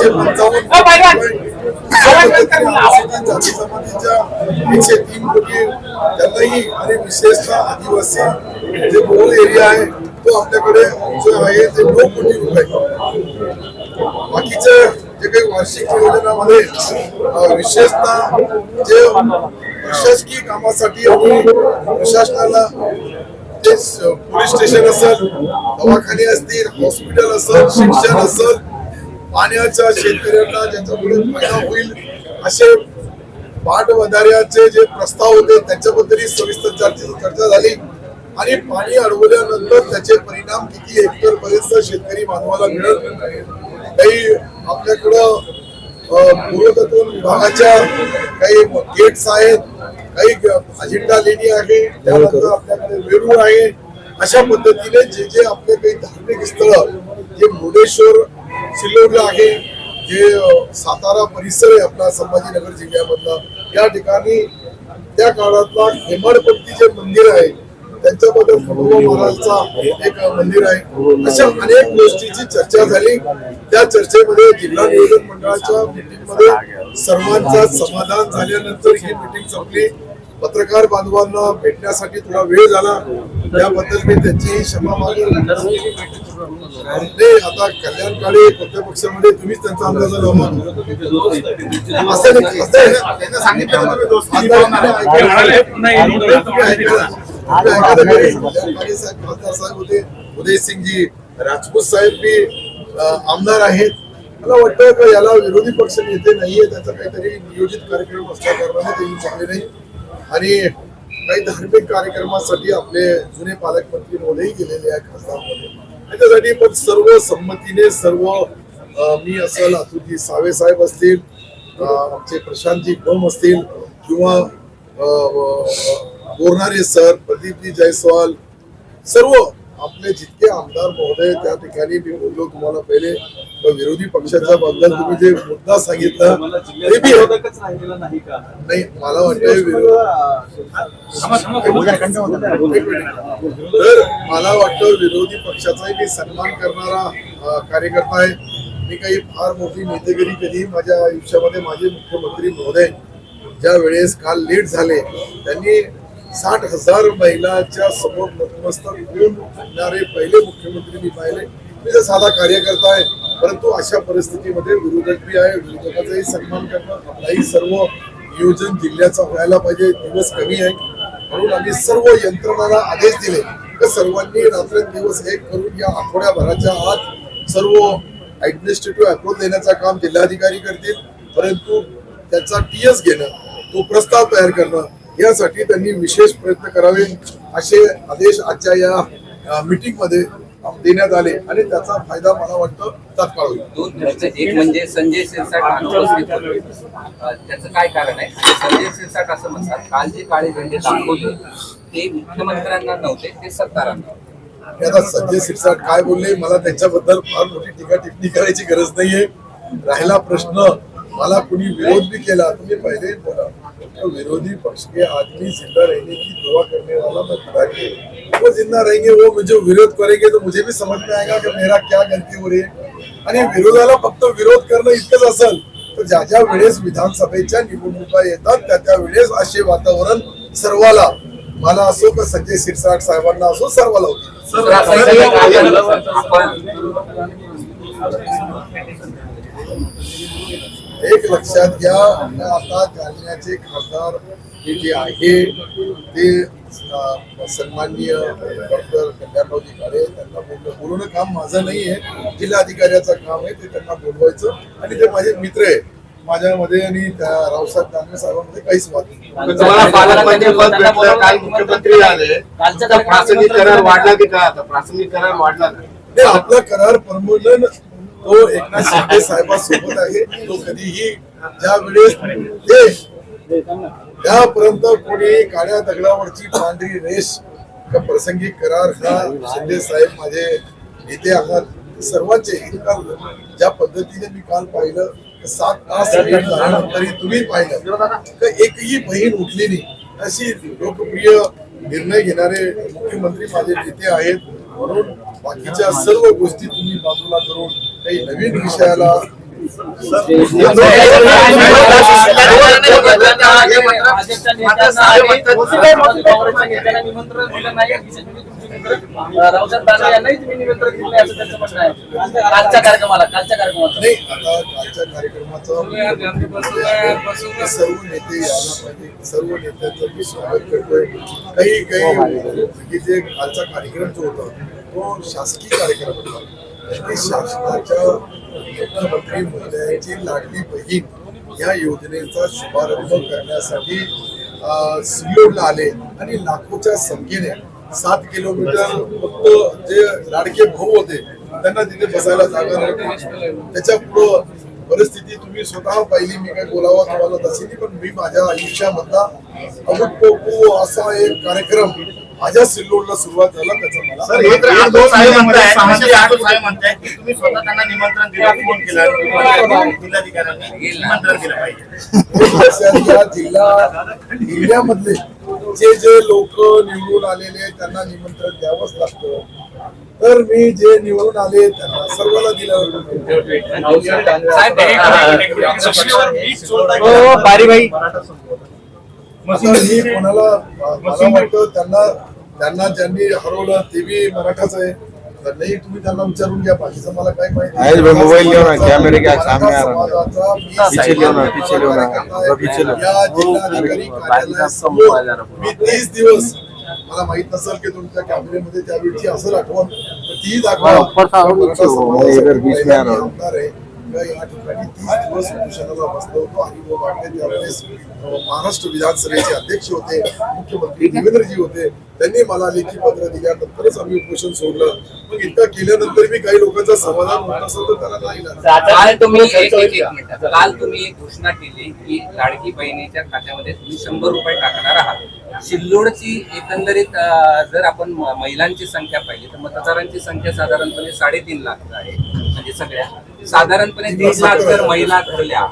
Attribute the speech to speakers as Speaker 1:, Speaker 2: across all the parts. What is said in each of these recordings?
Speaker 1: एकशे पंचावन्न जाती जमातीच्या एकशे तीन कोटी त्यांनाही आणि विशेषतः आदिवासी जे बोल एरिया आहे तो आपल्याकडे जो आहे ते नऊ कोटी रुपये बाकीचे जे काही वार्षिक नियोजनामध्ये विशेषतः जे प्रशासकीय कामासाठी आणि प्रशासनाला ते पोलीस स्टेशन असेल दवाखाने असतील हॉस्पिटल असेल शिक्षण असेल पाण्याच्या शेतकऱ्यांना ज्याच्यामुळे फायदा होईल असे पाटबंधाऱ्याचे जे प्रस्ताव होते त्याच्याबद्दलही सविस्तर चर्चा चर्चा झाली. आणि पाणी अडवल्यानंतर त्याचे परिणाम किती हेक्टर पर्यंत शेतकरी मानवाला मिळत काही आपल्याकडं पूर्वतत्व विभागाच्या काही गेट्स आहेत काही ग- अजिंठा लेणी आहे त्यानंतर आपल्याकडे वेरूळ आहे. अशा पद्धतीने जे जे आपले काही धार्मिक स्थळ जे मुर्डेश्वर सिल्लोडला आहे जे सातारा परिसर आहे आपला संभाजीनगर जिल्ह्यामधला. या ठिकाणी त्या काळातला हेमाडपंथी जे मंदिर आहे त्यांच्याबद्दल खंडोबा महाराजचा एक मंदिर आहे. अशा अनेक गोष्टीची चर्चा झाली. त्या चर्चेमध्ये जिल्हा नियोजन मंडळाच्या मीटिंगमध्ये सर्वांचा समाधान झाल्यानंतर ही मीटिंग संपली. पत्रकार बांधवांना भेटण्यासाठी थोडा वेळ झाला. त्याबद्दल मी त्यांची क्षमा मागेल. नाही आता कल्याण काळे कोणत्या पक्षामध्ये तुम्हीच त्यांचा अंदाज लावा. असं सांगितलं होते. उदय सिंगजी राजपूत साहेब बी आमदार आहेत. मला वाटतं का याला विरोधी पक्ष नेते नाहीये. त्याचा काहीतरी नियोजित कार्यक्रम असल्या कारणाने ते शकले नाही. आणि काही धार्मिक कार्यक्रमासाठी आपले जुने पालकमंत्री मोदीही गेलेले आहे खासदारमध्ये त्याच्यासाठी पण सर्व संमतीने सर्व मी असेल अतुलजी सावे साहेब असतील आमचे प्रशांतजी बम असतील किंवा बोरणारे सर प्रदीपजी जयस्वाल सर्व आपले जितके आमदार महोदय त्या ठिकाणी मी बोललो तुम्हाला पहिले विरोधी पक्षाच्या बद्दल तुम्ही जे मुद्दा सांगितला.
Speaker 2: नाही
Speaker 1: मला वाटतं तर मला वाटतं विरोधी पक्षाचाही मी सन्मान करणारा कार्यकर्ता आहे. मी काही फार मोठी नेतेगिरी कधी माझ्या आयुष्यामध्ये माझे मुख्यमंत्री महोदय ज्या वेळेस काल लेट झाले त्यांनी साठ हजार महिलांच्या समोर नतमस्तक होऊन फिरणारे पहिले मुख्यमंत्री मी पाहिले मी तर साधा कार्यकर्ता आहे परंतु अशा परिस्थितीमध्ये विरोधक बी आहे. विरोधकाचाही सन्मान करणं आपलाही सर्व नियोजन जिल्ह्याचा व्हायला पाहिजे. दिवस कमी आहे. म्हणून आम्ही सर्व यंत्रणांना आदेश दिले तर सर्वांनी रात्रंदिवस एक करून या आठवड्याभराच्या आत सर्व ऍडमिनिस्ट्रेटिव्ह अप्रोच देण्याचं काम जिल्हाधिकारी करतील. परंतु त्याचा टीएस घेणं तो प्रस्ताव तयार करणं यासाठी त्यांनी विशेष प्रयत्न करावे असे आदेश आजच्या या मीटिंगमध्ये देण्यात आले आणि त्याचा फायदा मला वाटतं तात्काळ होईल.
Speaker 3: दोन एक म्हणजे संजय शिरसाट अनुपस्थित होते. अं, त्याचं काय कारण आहे? संजय शिरसाट असं म्हणतात काल जे काळे झेंडे दाखवले ते मुख्यमंत्र्यांना नव्हते ते सत्तारांना
Speaker 1: आता संजय शिरसाट काय बोलले मला त्यांच्याबद्दल फार मोठी टीका टिप्पणी करायची गरज नाहीये. राहिला प्रश्न मला कुणी विरोध भी केला तुम्ही पहिले बोला. तो विरोधी पक्ष के आदमी जिंदा रहने की दुआ करने वाला मैं खुदा के वो जिंदा रहेंगे वो मुझे विरोध करेंगे तो मुझे भी समझ में आएगा कि मेरा क्या गलती हो रही है आणि विरोधाला फक्त विरोध करणं इतकंच असेल तर ज्या ज्या वेळेस विधानसभेच्या निवडणुका येतात त्या त्या वेळेस असे वातावरण सर्वाला मला असो का संजय शिरसाट साहेबांना असो सर्वाला होते
Speaker 3: दुसरा प्रश्न काय झालं? आपण
Speaker 1: एक लक्षात घ्या आता जालन्याचे खासदार हे जे आहे ते सन्माननीय डॉक्टर कल्याणरावजी काळे त्यांना बोलणं बोलवणं काम माझं नाही आहे. जिल्हाधिकाऱ्याचं काम आहे ते त्यांना बोलवायचं. आणि ते माझे मित्र आहे माझ्यामध्ये आणि त्या रावसाहेब दानवे साहेबांमध्ये काहीच वाद नाही.
Speaker 4: तुम्हाला पालकमंत्री पद भेटलं काल मुख्यमंत्री आले प्रासंगिक करार वाढला की काय आता? प्रासंगिक करार वाढला
Speaker 1: नाही, आपला करार परमनंट तो एकनाथ शिंदे साहेबांसोबत आहे. तो कधीही ज्या वेळेस ते त्यापर्यंत कोणी काळ्या दगडावरची पांढरी रेष का प्रसंगी करार हा शिंदे साहेब माझे नेते आहात. सर्वांचे हे काल ज्या पद्धतीने मी काल पाहिलं तर सात तास झाल्यानंतरही तुम्ही पाहिलं. तर एकही बहीण उठली नाही. अशी लोकप्रिय निर्णय घेणारे मुख्यमंत्री माझे नेते आहेत. म्हणून बाकीच्या सर्व गोष्टी तुम्ही बाजूला करून काही नवीन विषयाला
Speaker 2: रावसाहेब दानवे यांनाही तुम्ही निमंत्रण असं त्यांचं म्हणणं आहे कालच्या कार्यक्रमाला कालच्या कार्यक्रमाला
Speaker 1: नाही आता कालच्या कार्यक्रमाचा सर्व नेते यायला पाहिजे. सर्व नेत्यांचं मी स्वागत करतोय. काही काही म्हणजे जे कालचा कार्यक्रम जो होता तो शासकीय कार्यक्रम होता. की शासनाच्या मुख्यमंत्री महोदयांची लाडली बहीण या योजनेचा शुभारंभ करण्यासाठी अं, सिल्लोडला आले आणि लाखोच्या संख्येने सात किलोमीटर फक्त जे लाडके भाऊ होते त्यांना तिथे बसायला जागा नव्हती. त्याच्या पुढं परिस्थिती तुम्ही स्वतः पाहिली मी काय बोलावा तुम्हाला तशी पण मी माझ्या आयुष्यामधला अभूतपूर्व असा एक कार्यक्रम माझ्या सिल्लोडला सुरुवात झाला त्याचा मला.
Speaker 4: सर हे तर आठवण साहेब म्हणताय सहाशे आठवण साहेब म्हणताय की तुम्ही स्वतः त्यांना निमंत्रण दिलं फोन केला जिल्हाधिकाऱ्यांनी निमंत्रण दिलं पाहिजे.
Speaker 1: लक्षात घ्या, जिल्हा जिल्ह्यामधले जे जे लोक निवडून आलेले आहेत, त्यांना निमंत्रण द्यावंच लागतं. तर मी जे निवडून आले त्यांना सर्वांना दिलं आता मी कोणाला त्यांना त्यांना ज्यांनी हरवलं ते बी मराठाच आहे. तर नाही तुम्ही त्यांना विचारून घ्या बाकीचं मला काय माहिती
Speaker 5: मोबाईल लिहो ना, कॅमेरे के सामने आ रहा है.
Speaker 1: मी
Speaker 5: पीछे पीछे. पीछे
Speaker 1: तीस दिवस मला माहीत नसेल की तुमच्या कॅमेऱ्यामध्ये त्यावेळची असेल आठवण तर ती दाखवा. या ठिकाणी तीस दिवस उपोषणाला बसलो होतो. हरिभाऊ बागडे त्यावेळेस महाराष्ट्र विधानसभेचे अध्यक्ष होते मुख्यमंत्री देवेंद्रजी होते. त्यांनी मला लेखी पत्र दिल्यानंतरच आम्ही उपोषण सोडलं. मग इतकं केल्यानंतर मी काही लोकांचं समाधान होत असेल तर त्याला नाही.
Speaker 3: काल तुम्ही एक एक एक मिनिट. काल तुम्ही एक घोषणा केली की लाडकी बहिणीच्या खात्यामध्ये तुम्ही शंभर रुपये टाकणार आहात. सिल्लोडची एकंदरीत अं, जर आपण म- महिलांची संख्या पाहिली तर मतदारांची संख्या साधारणपणे साडेतीन लाख आहे. म्हणजे सगळ्या. साधारणपणे लाख जर महिला धरल्या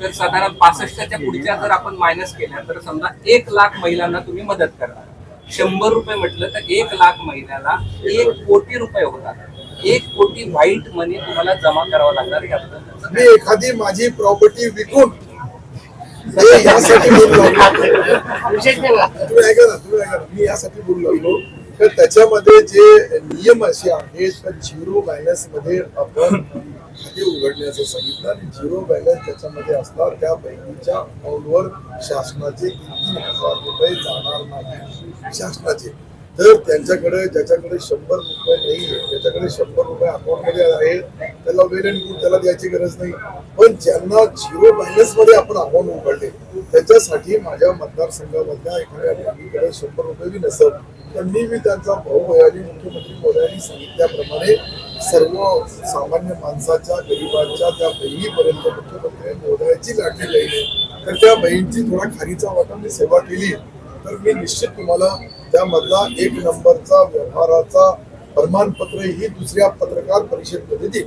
Speaker 3: तर साधारण पासष्टच्या पुढच्या जर आपण मायनस केल्या तर समजा एक लाख महिलांना तुम्ही मदत करणार. शंभर रुपये म्हटलं तर एक लाख महिन्याला एक कोटी रुपये होतात. एक कोटी व्हाईट मनी तुम्हाला जमा करावा लागणार याबद्दल
Speaker 1: मी एखादी माझी प्रॉपर्टी विकून यासाठी बोलू लागलो तुम्ही ऐका ना तुम्ही ऐका ना. मी यासाठी बोलू लागलो तर त्याच्यामध्ये जे नियम असे आहेत तर झिरो बॅलन्समध्ये आपण खाते उघडण्याचं सांगितलं आणि झिरो बॅलन्स त्याच्यामध्ये असणार त्या बहिणीच्या अकाउंटवर शासनाचे तीन हजार रुपये जाणार नाही. शासनाचे. तर त्यांच्याकडे ज्याच्याकडे शंभर रुपये नाही ज्याच्याकडे शंभर रुपये अकाउंटमध्ये आहे त्याला वेल अँड गुड त्याला द्यायची गरज नाही. पण ज्यांना झिरो बॅलन्समध्ये आपण अकाउंट उघडले त्याच्यासाठी माझ्या मतदारसंघामधल्या एखाद्या बँकेकडे शंभर रुपये बी नसत. तर मी मी त्यांचा भाऊ आहे आणि मुख्यमंत्री मोदयांनी सांगितल्याप्रमाणे सर्व सामान्य माणसाच्या गरिबांच्या त्या बहिणीपर्यंत मुख्यमंत्री मोदयाची लाटली आहे तर त्या बहीणची थोडा खारीचा वाटा मी सेवा केली. तर मी निश्चित तुम्हाला त्यामधला एक नंबरचा व्यवहाराचा प्रमाणपत्र ही दुसऱ्या पत्रकार परिषदेमध्ये देईल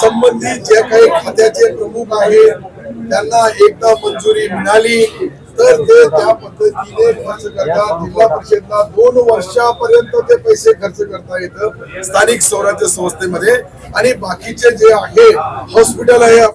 Speaker 1: संबंधित जे काही खात्याचे प्रमुख आहेत त्यांना एकदा मंजुरी मिळाली तर ते त्या पद्धतीने खर्च करतात. जिल्हा परिषदला दोन वर्षापर्यंत ते पैसे खर्च करता येतं स्थानिक स्वराज्य संस्थेमध्ये. आणि बाकीचे जे आहे हॉस्पिटल आहे